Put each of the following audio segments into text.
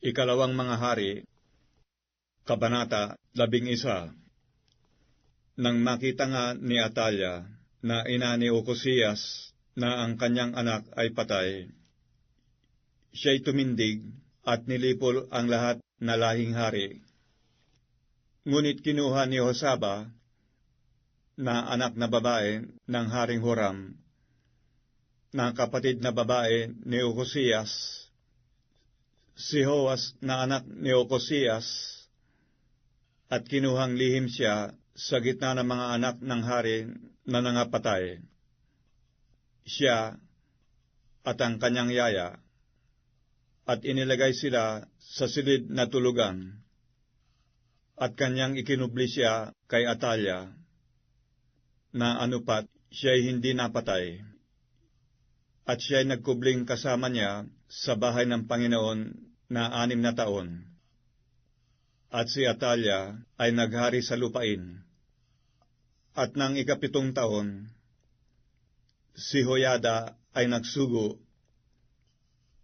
Ikalawang mga hari, Kabanata labing isa Nang makita nga ni Atalia na ina ni Ocosias na ang kanyang anak ay patay, siya'y tumindig at nilipol ang lahat na lahing hari. Ngunit kinuha ni Hosaba na anak na babae ng Haring Horam, na kapatid na babae ni Ocosias, si Hoas na anak ni Ocosias, at kinuhang lihim siya sa gitna ng mga anak ng hari na nangapatay. Siya at ang kanyang yaya, at inilagay sila sa silid na tulugan, at kanyang ikinubli siya kay Atalia, na anupat siya'y hindi napatay. At siya'y nagkubling kasama niya sa bahay ng Panginoon na anim na taon. At si Atalia ay naghari sa lupain. At nang ikapitong taon, si Hoyada ay nagsugo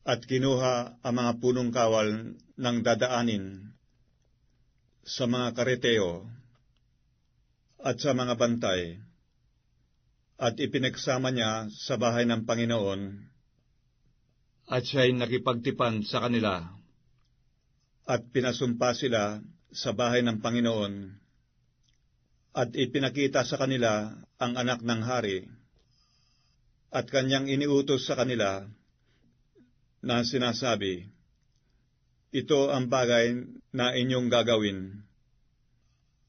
at kinuha ang mga punong kawal ng dadaanin sa mga kareteo at sa mga bantay at ipinagsama niya sa bahay ng Panginoon, at siya'y nakipagtipan sa kanila, at pinasumpa sila sa bahay ng Panginoon, at ipinakita sa kanila ang anak ng hari, at kanyang iniutos sa kanila na sinasabi, Ito ang bagay na inyong gagawin.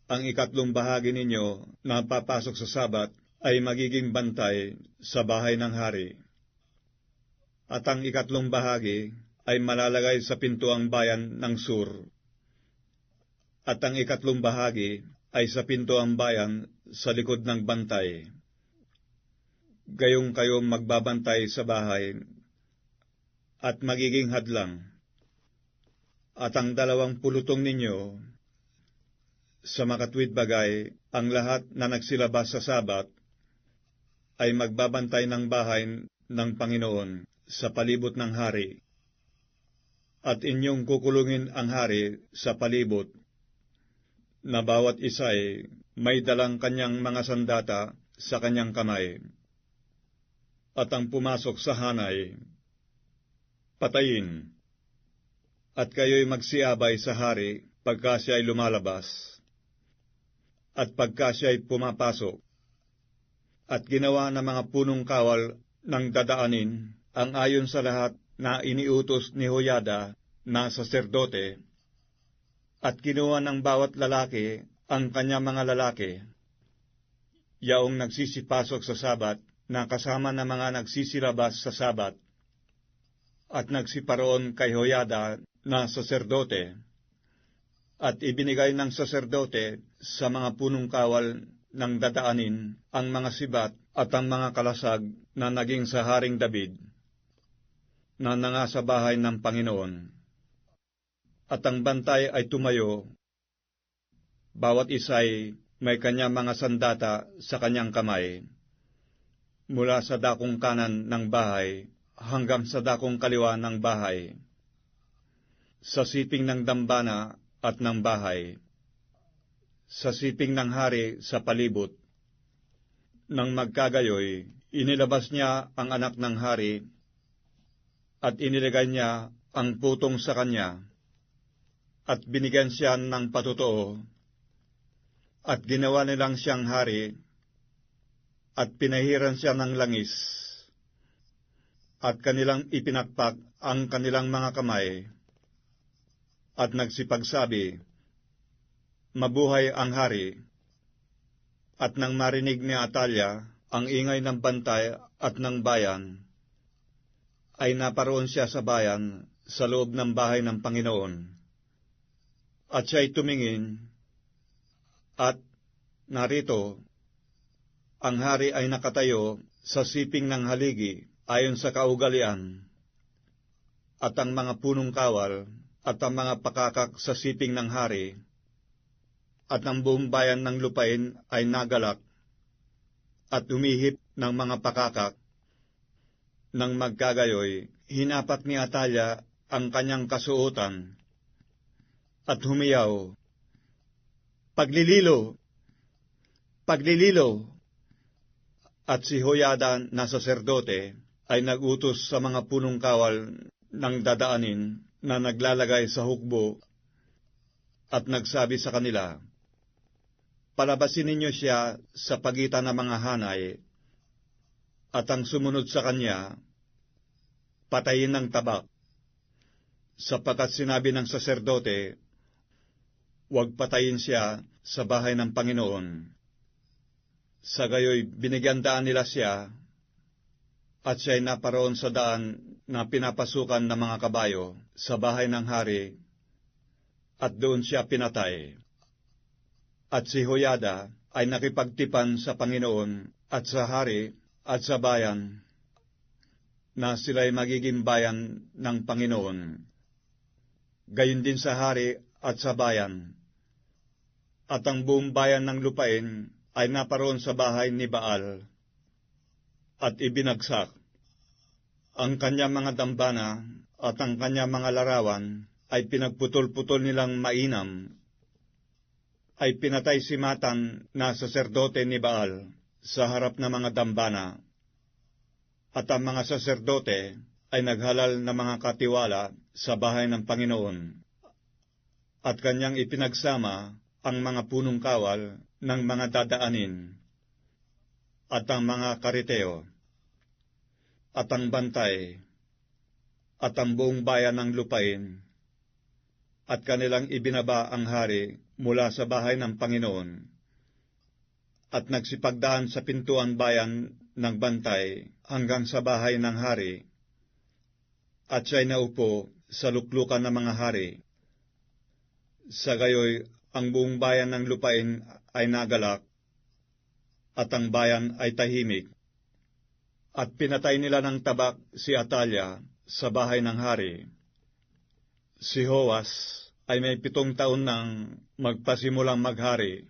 Ang ikatlong bahagi ninyo na papasok sa sabat ay magiging bantay sa bahay ng hari. At ang ikatlong bahagi ay malalagay sa pintuang bayan ng sur. At ang ikatlong bahagi ay sa pintuang bayan sa likod ng bantay. Gayong kayo magbabantay sa bahay at magiging hadlang. At ang dalawang pulutong ninyo sa makatwid bagay ang lahat na nagsilabas sa sabat ay magbabantay ng bahay ng Panginoon sa palibot ng hari. At inyong kukulungin ang hari sa palibot, na bawat isa ay may dalang kanyang mga sandata sa kanyang kamay. At ang pumasok sa hanay, patayin. At kayo'y magsiabay sa hari pagka siya ay lumalabas. At pagka siya ay pumapasok, at ginawa ng mga punong kawal ng dadaanin ang ayon sa lahat na iniutos ni Hoyada na saserdote, at kinuha ng bawat lalaki ang kanya mga lalaki, yaong nagsisipasok sa sabat na kasama ng mga nagsisilabas sa sabat, at nagsiparoon kay Hoyada na saserdote, at ibinigay ng saserdote sa mga punong kawal ng dadaanin ang mga sibat at ang mga kalasag na naging sa Haring David na nanga bahay ng Panginoon. At ang bantay ay tumayo, bawat isa'y may kanyang mga sandata sa kanyang kamay, mula sa dakong kanan ng bahay hanggang sa dakong kaliwa ng bahay, sa siping ng dambana at ng bahay sa siping ng hari sa palibot. Nang magkagayoy, inilabas niya ang anak ng hari at inilagay niya ang putong sa kanya at binigyan siya ng patutoo at ginawa nilang siyang hari at pinahiran siya ng langis at kanilang ipinakpak ang kanilang mga kamay at nagsipagsabi, mabuhay ang hari. At nang marinig ni Atalia ang ingay ng bantay at ng bayan, ay naparoon siya sa bayan sa loob ng bahay ng Panginoon. At siya'y tumingin, at narito, ang hari ay nakatayo sa siping ng haligi ayon sa kaugalian, at ang mga punong kawal at ang mga pakakak sa siping ng hari at ang buong bayan ng lupain ay nagalak at umihip ng mga pakakak. Nang magkagayoy, hinapak ni Atalia ang kanyang kasuotan at humiyaw, Paglililo! Paglililo! At si Hoyada na saserdote ay nagutos sa mga punong kawal ng dadaanin na naglalagay sa hukbo at nagsabi sa kanila, Palabasin ninyo siya sa pagitan ng mga hanay at ang sumunod sa kanya, patayin ng tabak, sapagkat sinabi ng saserdote, huwag patayin siya sa bahay ng Panginoon. Sa gayoy binigyan daan nila siya, at siya'y naparoon sa daan na pinapasukan ng mga kabayo sa bahay ng hari, at doon siya pinatay. At si Hoyada ay nakipagtipan sa Panginoon at sa hari at sa bayan, na sila'y magiging bayan ng Panginoon. Gayon din sa hari at sa bayan, at ang buong bayan ng lupain ay naparoon sa bahay ni Baal, at ibinagsak. Ang kanyang mga dambana at ang kanyang mga larawan ay pinagputol-putol nilang mainam, ay pinatay si Matan na saserdote ni Baal sa harap ng mga dambana, at ang mga saserdote ay naghalal ng mga katiwala sa bahay ng Panginoon, at kanyang ipinagsama ang mga punong kawal ng mga dadaanin, at ang mga kariteo, at ang bantay, at ang buong bayan ng lupain, at kanilang ibinaba ang hari mula sa bahay ng Panginoon at nagsipagdaan sa pintuan bayan ng bantay hanggang sa bahay ng hari, at siya'y naupo sa luklukan ng mga hari. Sa gayoy, ang buong bayan ng lupain ay nagalak, at ang bayan ay tahimik. At pinatay nila ng tabak si Atalia sa bahay ng hari. Si Hoas ay may pitong taon nang magpasimulang maghari